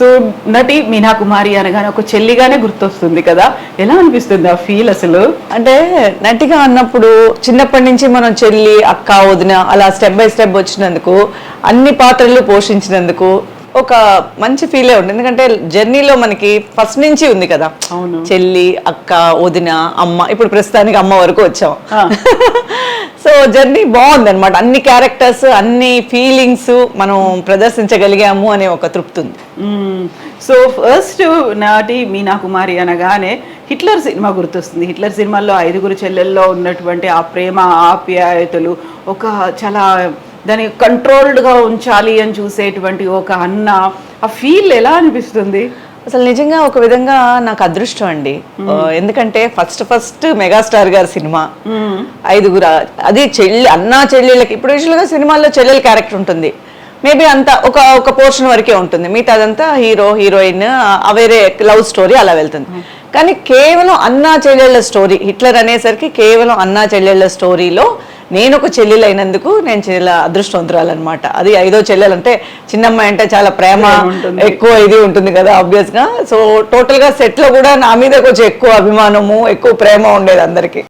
So నటి మీనా కుమారి అనగానే ఒక చెల్లిగానే గుర్తొస్తుంది కదా. ఎలా అనిపిస్తుంది ఆ ఫీల్ అసలు? అంటే నటిగా అన్నప్పుడు చిన్నప్పటి నుంచి మనం చెల్లి అక్క వదిన అలా స్టెప్ బై స్టెప్ వచ్చినందుకు అన్ని పాత్రలు పోషించినందుకు ఒక మంచి ఫీలే ఉంటుంది. ఎందుకంటే జర్నీలో మనకి ఫస్ట్ నుంచి ఉంది కదా. చెల్లి అక్క వదిన అమ్మ. ఇప్పుడు ప్రస్తుతానికి అమ్మ వరకు వచ్చాం. సో జర్నీ బాగుంది అనమాట అన్ని క్యారెక్టర్స్ అన్ని ఫీలింగ్స్ మనం ప్రదర్శించగలిగాము అనే ఒక తృప్తి ఉంది సో ఫస్ట్ నాటి మీనా కుమారి అనగానే హిట్లర్ సినిమా గుర్తొస్తుంది. హిట్లర్ సినిమాల్లో ఐదుగురు చెల్లెల్లో ఉన్నటువంటి ఆ ప్రేమ ఆప్యాయతలు ఒక చాలా దాన్ని కంట్రోల్డ్గా ఉంచాలి అని చూసేటువంటి ఒక అన్న ఆ ఫీల్ ఎలా అనిపిస్తుంది? అసలు నిజంగా ఒక విధంగా నాకు అదృష్టం అండి. ఎందుకంటే ఫస్ట్ ఫస్ట్ మెగాస్టార్ గారి సినిమా. ఐదుగురు అది చెల్లి అన్నా చెల్లెళ్ళకి ఇప్పుడు యూజువల్గా సినిమాల్లో చెల్లెల క్యారెక్టర్ ఉంటుంది. మేబీ అంత ఒక ఒక పోర్షన్ వరకే ఉంటుంది. మిగతా అదంతా హీరో హీరోయిన్ ఆ వేరే లవ్ స్టోరీ అలా వెళ్తుంది. కానీ కేవలం అన్నా చెల్లెళ్ళ స్టోరీ హిట్లర్ అనేసరికి కేవలం అన్నా చెల్లెళ్ళ స్టోరీలో నేను ఒక చెల్లెలు అయినందుకు నేను చాలా అదృష్టవంతురాలు అనమాట అది ఐదో చెల్లెలు అంటే చిన్నమ్మాయి అంటే చాలా ప్రేమ. ఎక్కువ ఇది ఉంటుంది కదా ఆబ్వియస్గా సో టోటల్గా సెట్లో కూడా నా మీద కొంచెం ఎక్కువ అభిమానము ఎక్కువ ప్రేమ ఉండేది అందరికి.